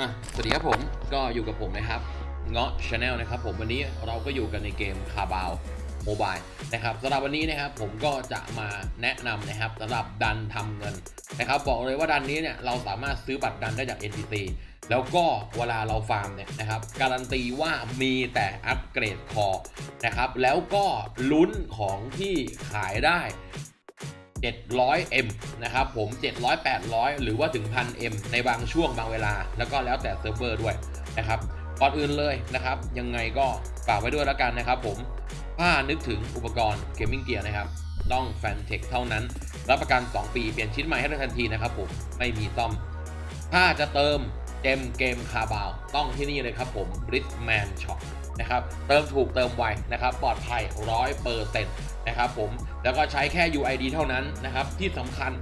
อะสวัสดีครับผมก็อยู่กับผมนะครับเงาะชาแนลนะครับผมวันนี้เราก็อยู่กันในเกมคาบาวโมบายนะครับสำหรับวันนี้นะครับผมก็จะมาแนะนำนะครับสำหรับดันทำเงินนะครับบอกเลยว่าดันนี้เนี่ยเราสามารถซื้อบัตรดันได้จาก NTT แล้วก็เวลาเราฟาร์มเนี่ยนะครับการันตีว่ามีแต่อัปเกรดคอนะครับแล้วก็ลุ้นของที่ขายได้ 700M นะครับผม 700 800 หรือว่าถึง 1000M ในบางช่วงบางเวลา แล้วก็แล้วแต่เซิร์ฟเวอร์ด้วยนะครับก่อนอื่นเลยนะครับ ยังไงก็ฝากไว้ด้วยแล้วกันนะครับผมถ้านึกถึงอุปกรณ์เกมมิ่งเกียร์นะครับ ต้องแฟนเทคเท่านั้น รับประกัน 2 ปีเปลี่ยนชิ้นใหม่ให้ได้ทันทีนะครับผมไม่มีซ่อม ถ้าจะเติมเกมเกมคาบาว ต้องที่นี่เลยครับผม Bridgeman Shop นะครับ เติมถูกเติมไวนะครับ ปลอดภัย100%นต์นะครับผม แล้วก็ใช้แค่ UID เท่านั้นนะครับ ที่สำคัญ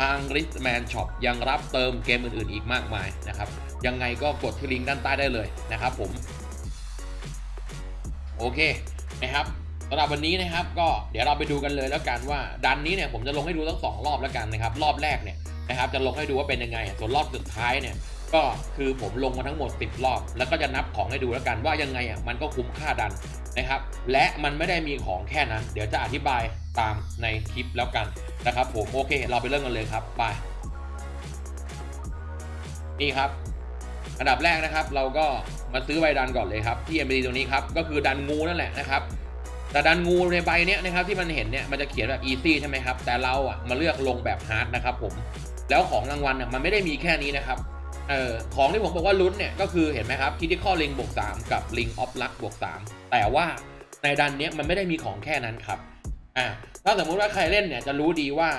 ทาง Richman Shop ยังรับเติมเกมอื่น ๆ อีกมากมายนะครับ ยังไงก็กดที่ลิงก์ด้านใต้ได้เลยนะครับผม โอเคนะครับสำหรับวันนี้นะครับก็เดี๋ยวเราไปดูกันเลยแล้วกันว่าดันนี้เนี่ยผมจะลงให้ดูทั้งสองรอบแล้วกันนะครับ รอบแรกเนี่ยนะครับจะลงให้ดูว่าเป็นยังไง ส่วนรอบสุดท้ายเนี่ย ก็คือผมลงมาทั้งหมด 10 รอบ แล้วก็จะนับของให้ดูแล้วกันว่ายังไงอะมันก็คุ้มค่าดันนะครับ และมันไม่ได้มีของแค่นั้น เดี๋ยวจะอธิบายตามในคลิปแล้วกันนะครับ ผมโอเค เราไปเริ่มกันเลยครับไปนี่ครับ อันดับแรกนะครับ เราก็มาซื้อใบดันก่อนเลยครับที่ MBD ตรงนี้ครับก็คือดันงูนั่นแหละนะครับแต่ดันงูในใบเนี้ยนะครับที่มันเห็นเนี่ยมันจะเขียนแบบ easy ใช่ไหมครับแต่เราอะมาเลือกลงแบบ hard นะครับผมแล้วของรางวัลเนี่ยมันไม่ได้มีแค่นี้นะครับ เออของที่ผมบอกว่าลุ้นเนี่ยก็คือเห็นไหมครับ critical ring บวก3กับ ring of luck บวก3แต่ว่าในดันเนี้ยมันไม่ได้มีของแค่นั้นครับอ่าถ้าสมมุติว่าใครเล่นเนี่ยจะรู้ดีว่า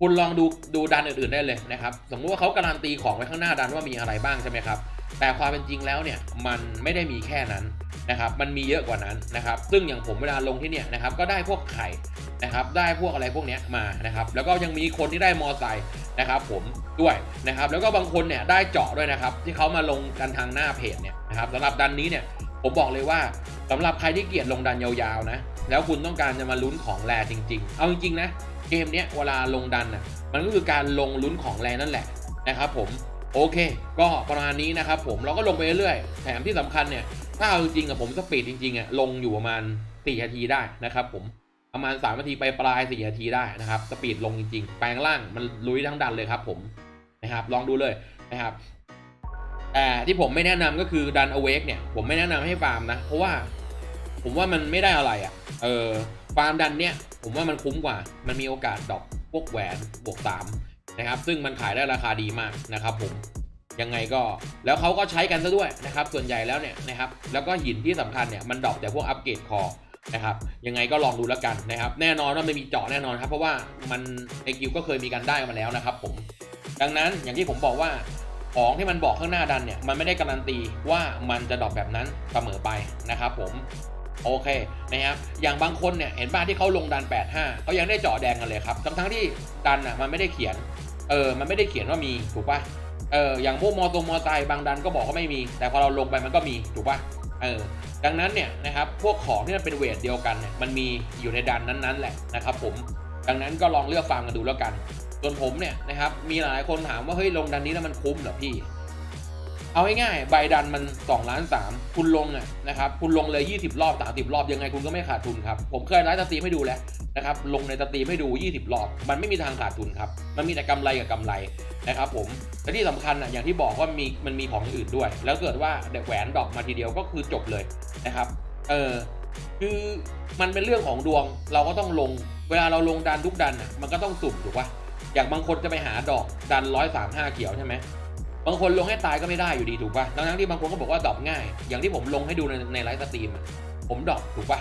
คุณลองดูดูดันอื่นๆได้เลยนะครับ สมมุติว่าเขาการันตีของไว้ข้างหน้าดันว่ามีอะไรบ้างใช่ไหมครับแต่ความเป็นจริงแล้วเนี่ยมันไม่ได้มีแค่นั้นนะครับ มันมีเยอะกว่านั้นนะครับ ซึ่งอย่างผมเวลาลงที่เนี่ยนะครับก็ได้พวกไข่นะครับ ได้พวกอะไรพวกเนี้ยมานะครับ แล้วก็ยังมีคนที่ได้มอไซค์ นะครับผมด้วยนะครับแล้วก็บางคนเนี่ยได้เจาะด้วยนะครับ ที่เขามาลงกันทางหน้าเพจเนี่ยนะครับสำหรับดันนี้เนี่ยผมบอกเลยว่าสำหรับใครที่เกลียดลงดันยาวๆนะแล้วคุณต้องการจะมาลุ้นของแรจริง ๆ เอาจริงๆนะเกมเนี้ยเวลาลงดันอะมันก็คือการลงลุ้นของแรนั่นแหละนะครับผมโอเค ก็ประมาณนี้นะครับผมเราก็ลงไปเรื่อยๆแถมที่สำคัญเนี่ยถ้าเอาจริงๆอะผมสปีดจริงๆอะลงอยู่ประมาณ4นาทีได้นะครับผม ประมาณ 3 นาทีไปปลาย4นาทีได้นะครับ สปีดลงจริงๆ แปลงล่างมันลุยทั้งดันเลยครับผมนะครับ ลองดูเลยนะครับแต่ที่ผมไม่แนะนำก็คือดันอเวกเนี่ย ผมไม่แนะนำให้ฟาร์มนะ เพราะว่าผมว่ามันไม่ได้อะไรอะ่ะ เออฟาร์มดันเนี่ย ผมว่ามันคุ้มกว่า มันมีโอกาสดอกพวกแหวนบวกสามนะครับ ซึ่งมันขายได้ราคาดีมากนะครับ ผมยังไงก็แล้วเขาก็ใช้กันซะด้วยนะครับ ส่วนใหญ่แล้วเนี่ยนะครับ แล้วก็หินที่สำคัญเนี่ยมันดอกแต่พวกอัปเกรดคอ นะครับยังไงก็ลองดูแล้วกันนะครับ แน่นอนว่าไม่มีเจาะแน่นอนครับ เพราะว่ามันไอกิวก็เคยมีกันได้มาแล้วนะครับ ผมดังนั้นอย่างที่ผมบอกว่าของที่มันบอกข้างหน้าดันเนี่ยมันไม่ได้การันตีว่ามันจะดรอกแบบนั้นเสมอไปนะครับ ผมโอเคนะครับอย่างบางคนเนี่ยเห็นบ้านที่เขาลงดัน 85เขายังได้เจาะแดงกันเลยครับทั้งทั้งที่ดันอะมันไม่ได้เขียนเออมันไม่ได้เขียนว่ามีถูกป่ะเอออย่างพวกมอตรงมอไซบางดันก็บอกว่าไม่มี แต่พอเราลงไปมันก็มีถูกป่ะ เออดังนั้นเนี่ยนะครับพวกของที่มันเป็นเวทเดียวกันเนี่ยมันมีอยู่ในดันนั้นๆแหละนะครับผมดังนั้นก็ลองเลือกฟาร์มกันดูแล้วกัน ส่วนผมเนี่ยนะครับมีหลายคนถามว่าเฮ้ยลงดันนี้แล้วมันคุ้มเหรอพี่ เอาง่ายๆใบดันมัน2ล้าน3คุณลงอะนะครับคุณลงเลย 20 รอบ 30 รอบยังไงคุณก็ไม่ขาดทุนครับ ผมเคยไลฟ์สตรีมให้ดูแล้วนะครับลงในสตรีมให้ดู 20 รอบ มันไม่มีทางขาดทุนครับ มันมีแต่กำไรกับกำไรนะครับผมและที่สำคัญอะอย่างที่บอกว่ามีมันมีของอื่นด้วย แล้วเกิดว่าเด็กแหวนดอกมาทีเดียวก็คือจบเลยนะครับเออคือมันเป็นเรื่องของดวงเราก็ต้องลง เวลาเราลงดันทุกดันอะมันก็ต้องสุ่มถูกปะอย่างบางคนจะไปหาดอกดันร้อยสามห้าเขียวใช่ไหม บางคนลงให้ตายก็ไม่ได้อยู่ดีถูกป่ะทั้งที่บางคนก็บอกว่าดรอปง่าย อย่างที่ผมลงให้ดูในในไลฟ์สตรีมผมดรอปถูกป่ะ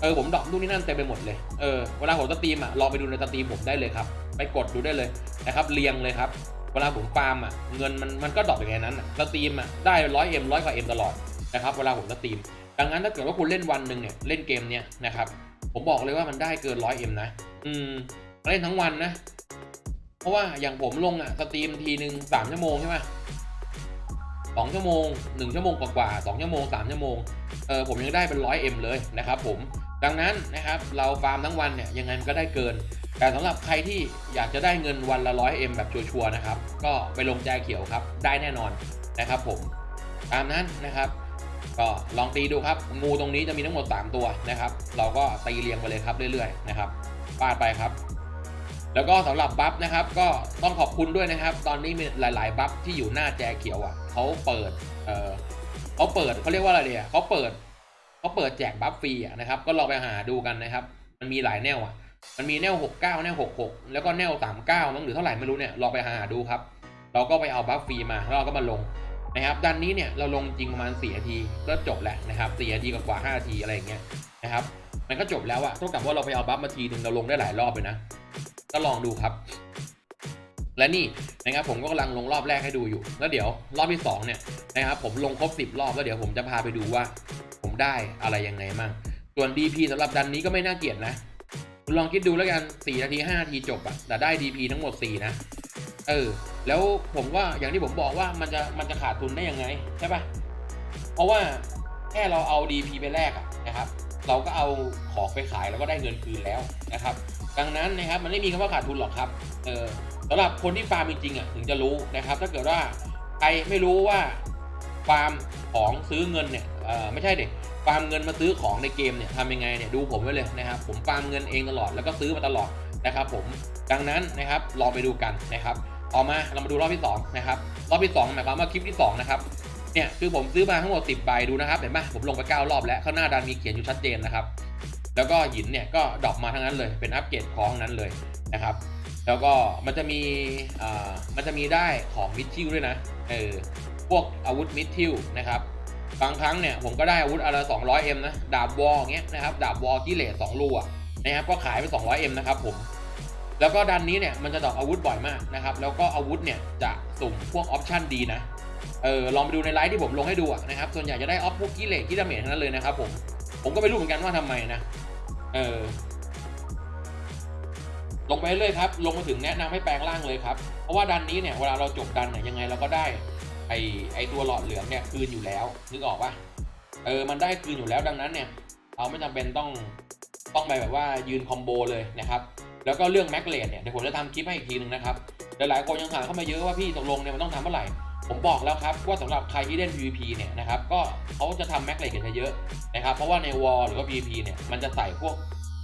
เออผมดรอปนู่นนี่นั่นเต็มไปหมดเลย เออเวลาผมสตรีมอะลองไปดูในสตรีมผมได้เลยครับ ไปกดดูได้เลยนะครับเรียงเลยครับ เวลาผมฟาร์มอะเงินมันมันก็ดรอปอย่างนั้นสตรีมอะได้ร้อยเอ็มร้อยกว่าเอ็มตลอดนะครับเวลาผมสตรีม ดังนั้นถ้าเกิดว่าคุณเล่นวันหนึ่งเนี่ยเล่นเกมเนี้ยนะครับผมบอกเลยว่ามันได้เกินร้อยเอ็มนะ อืมเล่นทั้งวันนะ เพราะว่าอย่างผมลงอะสตรีมทีหนึ่งสามชั่วโมงใช่ไหมสองชั่วโมงหนึ่งชั่วโมงกว่าๆสองชั่วโมงสามชั่วโมงเออผมยังได้เป็นร้อยเอ็มเลยนะครับผมดังนั้นนะครับเราฟาร์มทั้งวันเนี่ยยังไงมันก็ได้เกิน แต่สำหรับใครที่อยากจะได้เงินวันละร้อยเอ็มแบบชัวร์ๆนะครับ ก็ไปลงแจเขียวครับ ได้แน่นอนนะครับผมตามนั้นนะครับ ก็ลองตีดูครับ งูตรงนี้จะมีทั้งหมด 3 ตัวนะครับ เราก็ตีเรียงไปเลยครับเรื่อยๆนะครับปาดไปครับ แล้วก็สำหรับบัฟนะครับก็ต้องขอบคุณด้วยนะครับ ตอนนี้มีหลาย ๆ บัฟที่อยู่หน้าแจเขียวอะเขาเปิดเออเขาเปิดเขาเรียกว่าอะไรเนี่ยเขาเปิดเขาเปิดแจกบัฟฟรีอะนะครับ ก็ลองไปหาดูกันนะครับ มันมีหลายแนวอะ มันมีแนว 69 แนว 66 แล้วก็แนว 39มั้งหรือเท่าไหร่ไม่รู้เนี่ยลองไปหาดูครับ เราก็ไปเอาบัฟฟรีมาแล้วเราก็มาลงนะครับดันนี้เนี่ยเราลงจริงประมาณ4นาทีก็จบแล้วนะครับ4นาทีกว่าๆ5นาทีอะไรอย่างเงี้ยนะครับมันก็จบแล้วอะเท่ากับว่าเราไปเอาบัฟมาทีหนึ่งเราลงได้หลายรอบเลยนะ ก็ลองดูครับ และนี่นะครับผมก็กำลังลงรอบแรกให้ดูอยู่ แล้วเดี๋ยวรอบที่สองเนี่ยนะครับผมลงครบ 10 รอบแล้วเดี๋ยวผมจะพาไปดูว่า ผมได้อะไรยังไงมั่งส่วน DP สำหรับดันนี้ก็ไม่น่าเกลียดนะคุณลองคิดดูแล้วกัน 4 นาที 5 นาทีจบอะแต่ได้ DP ทั้งหมด 4 นะ เออ แล้วผมว่าอย่างที่ผมบอกว่ามันจะมันจะขาดทุนได้ยังไง ใช่ปะเพราะว่าแค่เราเอา DP ไปแลกอะนะครับ เราก็เอาของไปขายแล้วก็ได้เงินคืนแล้วนะครับ ดังนั้นนะครับมันไม่มีคำว่าขาดทุนหรอกครับเออสำหรับคนที่ฟาร์มจริงๆอะถึงจะรู้นะครับ ถ้าเกิดว่าใครไม่รู้ว่าฟาร์มของซื้อเงินเนี่ยเออไม่ใช่เด็กฟาร์มเงินมาซื้อของในเกมเนี่ยทำยังไงเนี่ยดูผมไว้เลยนะครับ ผมฟาร์มเงินเองตลอดแล้วก็ซื้อมาตลอดนะครับผมดังนั้นนะครับลองไปดูกันนะครับต่อมาเรามาดูรอบที่สองนะครับรอบที่สองหมายความว่าคลิปที่สองนะครับเนี่ยคือผมซื้อมาทั้งหมด10ใบดูนะครับเห็นไหมผมลงไป9รอบแล้วข้างหน้าดันมีเขียนอยู่ชัดเจนนะครับ แล้วก็หินเนี่ยก็ดรอปมาทั้งนั้นเลยเป็นอัปเกรดของนั้นเลยนะครับ แล้วก็มันจะมีมันจะมีได้ของมิดทิลด้วยนะเออพวกอาวุธมิดทิลนะครับบางครั้งเนี่ยผมก็ได้อาวุธอะไรสองร้อยเอ็มนะดาบวอลเงี้ยนะครับดาบวอลกิเลสสองรูอะนะครับก็ขายไปสองร้อยเอ็มนะครับผมแล้วก็ดันนี้เนี่ยมันจะดรอปอาวุธบ่อยมากนะครับแล้วก็อาวุธเนี่ยจะสุ่มพวกออปชั่นดีนะเออลองไปดูในไลฟ์ที่ผมลงให้ดูนะครับส่วนใหญ่จะได้ออฟพวกกิเลสกิดาเมจทั้งนั้นเลยนะครับผมผมก็ไม่รู้เหมือนกันว่าทำไมนะ เออ ลงไปเรื่อยครับ ลงมาถึงแนะนำให้แปลงร่างเลยครับ เพราะว่าดันนี้เนี่ยเวลาเราจบดันเนี่ยยังไงเราก็ได้ ไอไอตัวหลอดเหลืองเนี่ยคืนอยู่แล้วนึกออกปะเออ มันได้คืนอยู่แล้วดังนั้นเนี่ย เราไม่จำเป็นต้องต้องไปแบบว่ายืนคอมโบเลยนะครับ แล้วก็เรื่องแม็กเลดเนี่ยเดี๋ยวผมจะทำคลิปให้อีกทีหนึ่งนะครับหลายๆคนยังถามเข้ามาเยอะว่าพี่ตกลงเนี่ยมันต้องทำเมื่อไหร่ ผมบอกแล้วครับว่าสำหรับใครที่เล่น PVP เนี่ยนะครับก็เขาจะทำแม็กเลดกันเยอะนะครับเพราะว่าในวอลหรือว่า PVP เนี่ยมันจะใส่พวก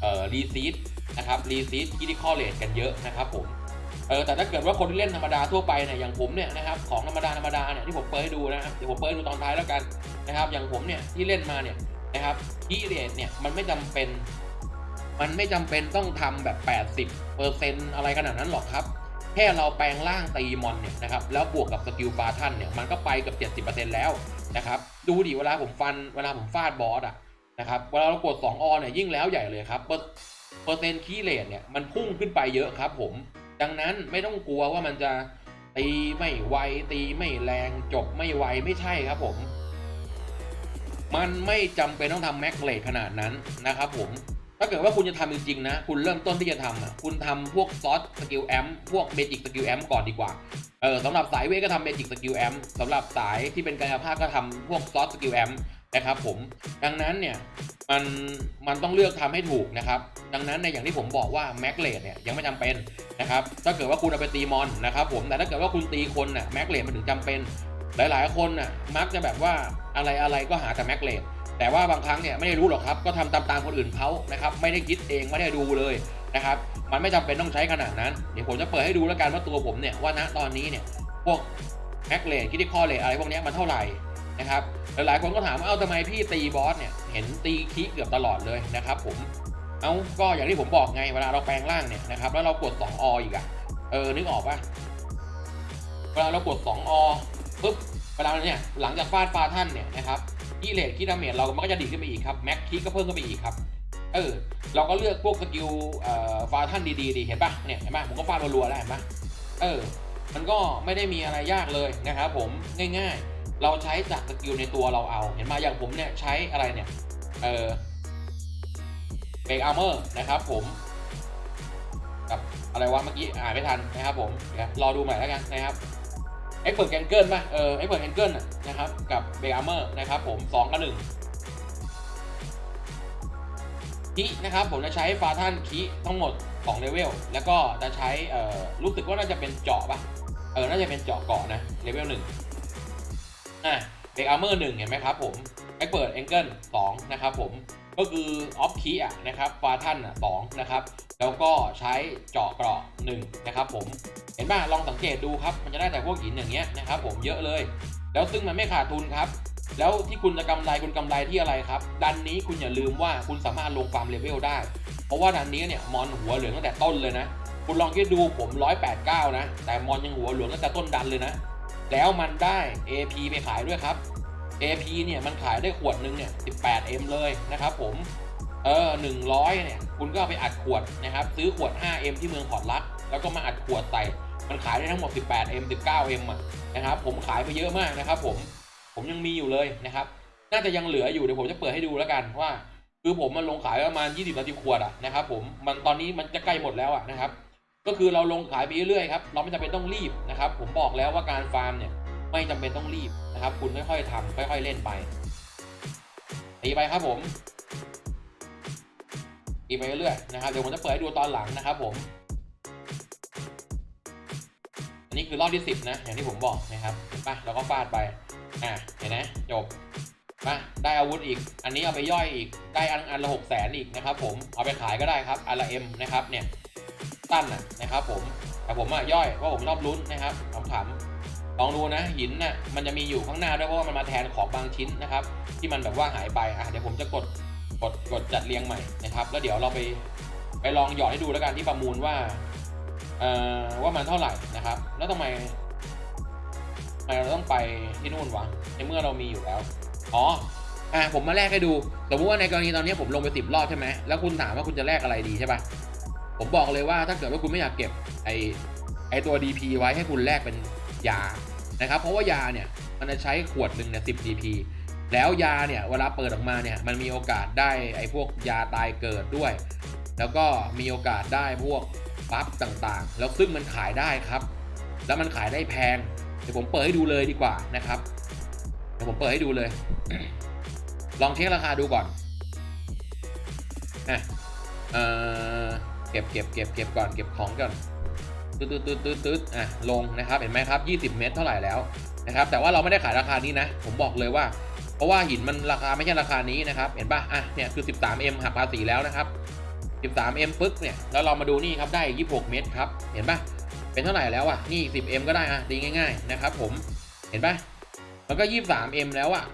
เอ่อรีซีดนะครับรีซีดคิดคอเลดกันเยอะนะครับผมเออแต่ถ้าเกิดว่าคนที่เล่นธรรมดาทั่วไปเนี่ยอย่างผมเนี่ยนะครับของธรรมดาธรรมดาเนี่ยที่ผมเปิดให้ดูนะครับเดี๋ยวผมเปิดให้ดูตอนท้ายแล้วกันนะครับอย่างผมเนี่ยที่เล่นมาเนี่ยนะครับคิเลดเนี่ยมันไม่จำเป็น มันไม่จำเป็นต้องทำแบบ 80เปอร์เซ็นต์อะไรขนาดนั้นหรอกครับ แค่เราแปลงร่างตีมอนเนี่ยนะครับแล้วบวกกับสกิลฟาทันเนี่ยมันก็ไปกับ 70%แล้วนะครับดูดิเวลาผมฟันเวลาผมฟาดบอสอะนะครับเวลาเรากด 2 ออนเนี่ยยิ่งแล้วใหญ่เลยครับเปอร์เปอร์เซ็นต์คีย์เลทเนี่ยมันพุ่งขึ้นไปเยอะครับผม ดังนั้นไม่ต้องกลัวว่ามันจะตีไม่ไวตีไม่แรงจบไม่ไวไม่ใช่ครับผม มันไม่จำเป็นต้องทำแม็กเลทขนาดนั้นนะครับผม ถ้าเกิดว่าคุณจะทำจริงๆนะ คุณเริ่มต้นที่จะทำอะคุณทำพวกซอสสกิลแอมพวกเมจิกสกิลแอมก่อนดีกว่า เออสำหรับสายเวทก็ทำเมจิกสกิลแอมสำหรับสายที่เป็นกายภาพก็ทำพวกซอสสกิลแอมนะครับผม ดังนั้นเนี่ยมันมันต้องเลือกทำให้ถูกนะครับ ดังนั้นในอย่างที่ผมบอกว่าแม็กเลดเนี่ยยังไม่จำเป็นนะครับ ถ้าเกิดว่าคุณเอาไปตีมอนนะครับผม แต่ถ้าเกิดว่าคุณตีคนน่ะแม็กเลดมันถึงจำเป็น หลายๆคนน่ะมักจะแบบว่าอะไรอะไรก็หาแต่แม็กเลด แต่ว่าบางครั้งเนี่ยไม่ได้รู้หรอกครับ ก็ทำตามตามคนอื่นเขานะครับ ไม่ได้คิดเองไม่ได้ดูเลยนะครับ มันไม่จำเป็นต้องใช้ขนาดนั้น เดี๋ยวผมจะเปิดให้ดูแล้วกันว่าตัวผมเนี่ยว่าณตอนนี้เนี่ยพวกแม็กเลดคิดคอเลดอะไรพวกนี้มันเท่าไหร่นะครับหลายๆคนก็ถามว่าเอ้าทำไมพี่ตีบอสเนี่ยเห็นตีคีเกือบตลอดเลยนะครับ ผมเอาก็อย่างที่ผมบอกไงเวลาเราแปลงร่างเนี่ยนะครับแล้วเรากด2ออีกอะเออนึกออกปะเวลาเรากด2อปุ๊บเวลาเนี่ยหลังจากฟาดฟาท่านเนี่ยนะครับ กิเลสคิดดาเมจเรามันก็จะดีขึ้นไปอีกครับแม็กคิก็เพิ่มขึ้นไปอีกครับเออเราก็เลือกพวกสกิลเอ่อฟาท่านดีๆดีเห็นปะเนี่ยเห็นปะผมก็ฟาดรัวๆแล้วเห็นปะเออมันก็ไม่ได้มีอะไรยากเลยนะครับผมง่ายๆ เราใช้จากสกิลในตัวเราเอา เห็นมาอย่างผมเนี่ยใช้อะไรเนี่ยเออเบรกอาร์เมอร์นะครับผมกับอะไรวะเมื่อกี้อ่านไม่ทันนะครับผมรอดูใหม่แล้วกันนะครับ เอ็กเปิดแกนเกิลป่ะเออเอ็กเปิดแกนเกิลนะครับกับเบรกอาร์เมอร์นะครับผมสองกับหนึ่งคีนะครับผมจะใช้ฟาท่านคีทั้งหมด2เลเวลแล้วก็จะใช้เอ่อรู้สึกว่าน่าจะเป็นเจาะป่ะเออน่าจะเป็นเจาะเกาะนะเลเวลหนึ่งอะเด็กอาร์เมอร์หนึ่งเห็นไหมครับผมเอ็กเปิดแองเกิลสองนะครับผม ก็คือออฟคีอะนะครับฟาทันอะสองนะครับแล้วก็ใช้เจาะกราะหนึ่งนะครับผมเห็นป่ะลองสังเกตดูครับมันจะได้แต่พวกหินอย่างเงี้ยนะครับผมเยอะเลย แล้วซึ่งมันไม่ขาดทุนครับ แล้วที่คุณจะกำไรคุณกำไรที่อะไรครับ ดันนี้คุณอย่าลืมว่าคุณสามารถลงฟามเลเวลได้ เพราะว่าดันนี้เนี่ยมอนหัวเหลืองตั้งแต่ต้นเลยนะ คุณลองคิดดูผม 189 นะ แต่มอนยังหัวเหลืองตั้งแต่ต้นดันเลยนะ แล้วมันได้ AP ไปขายด้วยครับ AP เนี่ยมันขายได้ขวดหนึงเนี่ย 18M เลยนะครับผม เออ100 เนี่ย คุณก็เอาไปอัดขวดนะครับ ซื้อขวด 5M ที่เมืองพอร์ตลักแล้วก็มาอัดขวดใส่ มันขายได้ทั้งหมด 18M 19M อะนะครับ ผมขายไปเยอะมากนะครับผม ผมยังมีอยู่เลยนะครับ น่าจะยังเหลืออยู่ เดี๋ยวผมจะเปิดให้ดูแล้วกันว่า คือผมมันลงขายประมาณ 20นาทีขวดอะนะครับผม มันตอนนี้มันจะใกล้หมดแล้วอะนะครับ ก็คือเราลงขายไปเรื่อยๆครับ เราไม่จำเป็นต้องรีบนะครับ ผมบอกแล้วว่าการฟาร์มเนี่ยไม่จำเป็นต้องรีบ นะครับ คุณค่อยๆทำค่อยๆเล่นไปตีไปครับผมตีไปเรื่อยๆนะครับเดี๋ยวผมจะเปิดให้ดูตอนหลังนะครับผม อันนี้คือรอบที่ 10 นะ อย่างที่ผมบอกนะครับเห็นปะเราก็ฟาดไปอะเห็นไหมจบมาได้อาวุธอีก อันนี้เอาไปย่อยอีก ได้อันอันละหกแสนอีกนะครับผม เอาไปขายก็ได้ครับอันละเอ็มนะครับเนี่ยตั้นน่ะนะครับผม แต่ผมอะย่อยเพราะผมรอบลุ้นนะครับ ลองดูนะหินน่ะมันจะมีอยู่ข้างหน้าด้วยเพราะว่ามันมาแทนของบางชิ้นนะครับ ที่มันแบบว่าหายไปอะเดี๋ยวผมจะกดกดกดจัดเรียงใหม่นะครับ แล้วเดี๋ยวเราไปไปลองหยอดให้ดูแล้วกันที่ประมูลว่าเอ่อว่ามันเท่าไหร่นะครับ แล้วทำไมทำไมเราต้องไปที่นู่นวะในเมื่อเรามีอยู่แล้วอ๋ออะผมมาแลกให้ดูสมมติว่าในกรณีตอนนี้ผมลงไปสิบรอบใช่ไหมแล้วคุณถามว่าคุณจะแลกอะไรดีใช่ปะผมบอกเลยว่าถ้าเกิดว่าคุณไม่อยากเก็บไอไอตัว DP ไว้ให้คุณแลกเป็นยา นะครับ เพราะว่ายาเนี่ยมันจะใช้ขวดหนึ่งเนี่ยสิบ DP แล้วยาเนี่ยเวลาเปิดออกมาเนี่ยมันมีโอกาสได้ไอ้พวกยาตายเกิดด้วย แล้วก็มีโอกาสได้พวกบัฟต่างๆ แล้วซึ่งมันขายได้ครับ แล้วมันขายได้แพงเดี๋ยวผมเปิดให้ดูเลยดีกว่านะครับเดี๋ยวผมเปิดให้ดูเลย ลองเช็คราคาดูก่อนอะเอ่อเก็บเก็บเก็บเก็บก่อนเก็บของก่อน ตืดตืดตืดตืดตืดอะลงนะครับเห็นไหมครับ 20 เมตรเท่าไหร่แล้วนะครับแต่ว่าเราไม่ได้ขายราคานี้นะ ผมบอกเลยว่า เพราะว่าหินมันราคาไม่ใช่ราคานี้นะครับเห็นป่ะอะเนี่ยคือ 13M หักภาษีแล้วนะครับ 13M ปึ๊กเนี่ยแล้วเรามาดูนี่ครับได้ 26 เมตรครับเห็นป่ะเป็นเท่าไหร่แล้วอะนี่ 10M ก็ได้อะดีง่ายๆนะครับผมเห็นป่ะมันก็ 23M แล้วอะ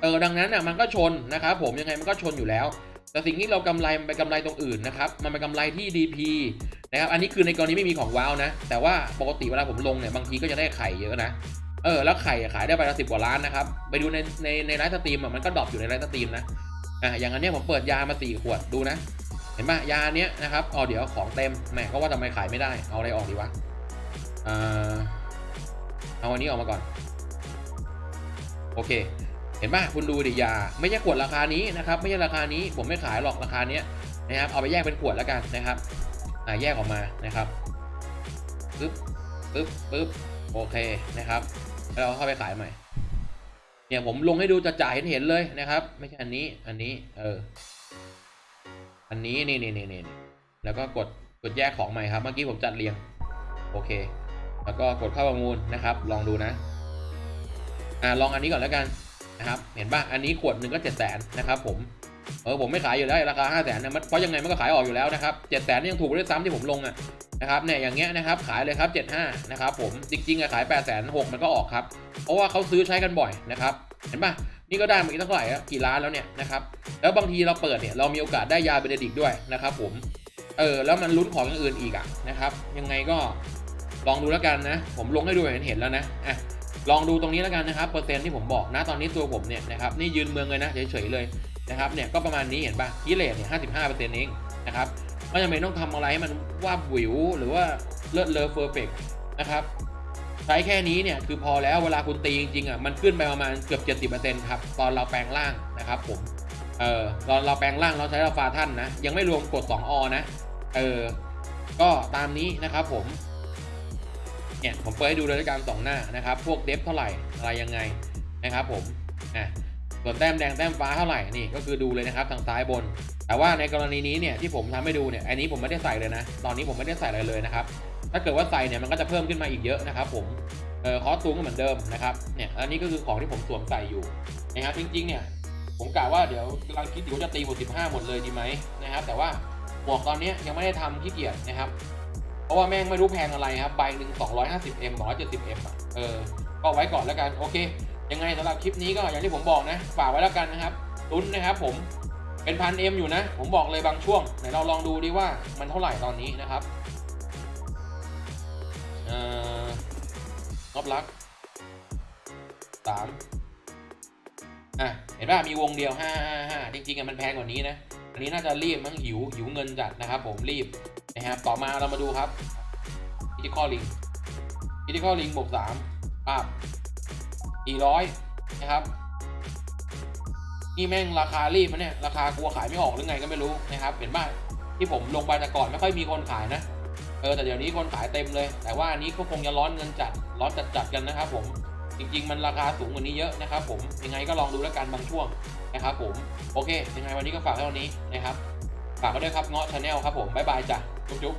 เออดังนั้นอะมันก็ชนนะครับผมยังไงมันก็ชนอยู่แล้ว แต่สิ่งที่เรากำไรมันไปกำไรตรงอื่นนะครับมันเป็นกำไรที่ DP นะครับ อันนี้คือในกรณีไม่มีของว้าวนะ แต่ว่าปกติเวลาผมลงเนี่ยบางทีก็จะได้ไข่เยอะนะ เออ แล้วไข่ขายได้ไปละสิบกว่าล้านนะครับ ไปดูในในในไลฟ์สตรีมอะมันก็ดรอปอยู่ในไลฟ์สตรีมนะ อะอย่างอันเนี้ยผมเปิดยามาสี่ขวดดูนะ เห็นปะยาเนี้ยนะครับอ๋อเดี๋ยวของเต็มแหมก็ว่าทำไมขายไม่ได้ เอาอะไรออกดีวะเอ่อเอาอันนี้ออกมาก่อน โอเค เห็นปะคุณดูดิยา ไม่ใช่ขวดราคานี้นะครับ ไม่ใช่ราคานี้ ผมไม่ขายหรอกราคาเนี้ยนะครับ เอาไปแยกเป็นขวดแล้วกันนะครับ อ่าแยกออกมานะครับปึ๊บปึ๊บปึ๊บโอเคนะครับแล้วเราเข้าไปขายใหม่ เนี่ยผมลงให้ดูจะจ่ายเห็นเห็นเลยนะครับ ไม่ใช่อันนี้อันนี้เอออันนี้นี่นี่นี่นี่แล้วก็กดกดแยกของใหม่ครับ เมื่อกี้ผมจัดเรียงโอเค แล้วก็กดเข้าประมูลนะครับ ลองดูนะอ่าลองอันนี้ก่อนแล้วกันนะครับ เห็นป่ะอันนี้ขวดหนึ่งก็เจ็ดแสนนะครับผม เออผมไม่ขายอยู่แล้วราคาห้าแสนนะมันเพราะยังไงมันก็ขายออกอยู่แล้วนะครับเจ็ดแสนยังถูกด้วยซ้ำที่ผมลงอะนะครับเนี่ยอย่างเงี้ยนะครับขายเลยครับเจ็ดห้านะครับผมจริงๆอะขายแปดแสนหกมันก็ออกครับเพราะว่าเขาซื้อใช้กันบ่อยนะครับเห็นปะนี่ก็ได้มาอีกตั้งเท่าไหร่กี่ล้านแล้วเนี่ยนะครับแล้วบางทีเราเปิดเนี่ยเรามีโอกาสได้ยาเบนเดิกด้วยนะครับผมเออแล้วมันลุ้นของอย่างอื่นอีกอะนะครับยังไงก็ลองดูแล้วกันนะ ผมลงให้ดูเห็นเห็นแล้วนะอะลองดูตรงนี้แล้วกันนะครับเปอร์เซ็นต์ที่ผมบอกนะตอนนี้ตัวผมเนี่ยนะครับนี่ยืนเมืองเลยนะเฉยๆเลย นะครับเนี่ยก็ประมาณนี้เห็นปะกิเลสเนี่ยห้าสิบห้าเปอร์เซ็นต์เองนะครับไม่จำเป็นต้องทำอะไรให้มันว่าบวิวหรือว่าเลิศเลอเฟอร์เฟกนะครับใช้แค่นี้เนี่ยคือพอแล้วเวลาคุณตีจริงๆอะมันขึ้นไปประมาณเกือบเจ็ดสิบเปอร์เซ็นต์ครับตอนเราแปลงร่างนะครับผมเออตอนเราแปลงร่างเราใช้ลาฟาท่านนะยังไม่รวมกด2องอนะเออก็ตามนี้นะครับผมเนี่ยผมเปิดให้ดูเลยด้วยกันสองหน้านะครับ พวกเดฟเท่าไหร่อะไรยังไงนะครับผมอะ ส่วนแต้มแดงแต้มฟ้าเท่าไหร่นี่ก็คือดูเลยนะครับทางซ้ายบน แต่ว่าในกรณีนี้เนี่ยที่ผมทำให้ดูเนี่ยอันนี้ผมไม่ได้ใส่เลยนะ ตอนนี้ผมไม่ได้ใส่อะไรเลยนะครับถ้าเกิดว่าใส่เนี่ยมันก็จะเพิ่มขึ้นมาอีกเยอะนะครับ ผมเออคอสตูมก็เหมือนเดิมนะครับเนี่ยอันนี้ก็คือของที่ผมสวมใส่อยู่นะครับจริงๆเนี่ยผมกะว่าเดี๋ยวกำลังคิดอยู่ว่าจะตีบวก15 หมดเลยดีไหมนะครับ แต่ว่าหมวกตอนนี้ยังไม่ได้ทำขี้เกียจนะครับ เพราะว่าแม่งไม่รู้แพงอะไรครับใบหนึ่ง250 m 270 m อะเออก็ไว้ก่อนแล้วกันโอเค ยังไงสำหรับคลิปนี้ก็อย่างที่ผมบอกนะฝากไว้แล้วกันนะครับลุ้นนะครับผมเป็นพันเอ็มอยู่นะ ผมบอกเลยบางช่วงไหนเราลองดูดิว่ามันเท่าไหร่ตอนนี้นะครับเอ่อนอบลักสามอะเห็นป่ะมีวงเดียวห้าห้าห้าจริงๆอะมันแพงกว่านี้นะอันนี้น่าจะรีบมั้งหิวหิวเงินจัดนะครับ ผมรีบนะครับต่อมาเรามาดูครับพิทิคอลิงพิทิคอลิงบวกสามป้าบ สี่ร้อยนะครับนี่แม่งราคารีบนะเนี่ยราคากลัวขายไม่ออกหรือไงก็ไม่รู้นะครับเห็นป่ะที่ผมลงไปแต่ก่อนไม่ค่อยมีคนขายนะเออแต่เดี๋ยวนี้คนขายเต็มเลย แต่ว่าอันนี้ก็คงจะร้อนเงินจัดร้อนจัดจัดกันนะครับผมจริง ๆ มันราคาสูงกว่านี้เยอะนะครับผมยังไงก็ลองดูแล้วกันบางช่วงนะครับผมโอเค ยังไงวันนี้ก็ฝากเท่านี้นะครับฝากกันด้วยครับเงาะชาแนลครับผมบ๊ายบายจ้ะจุ๊บ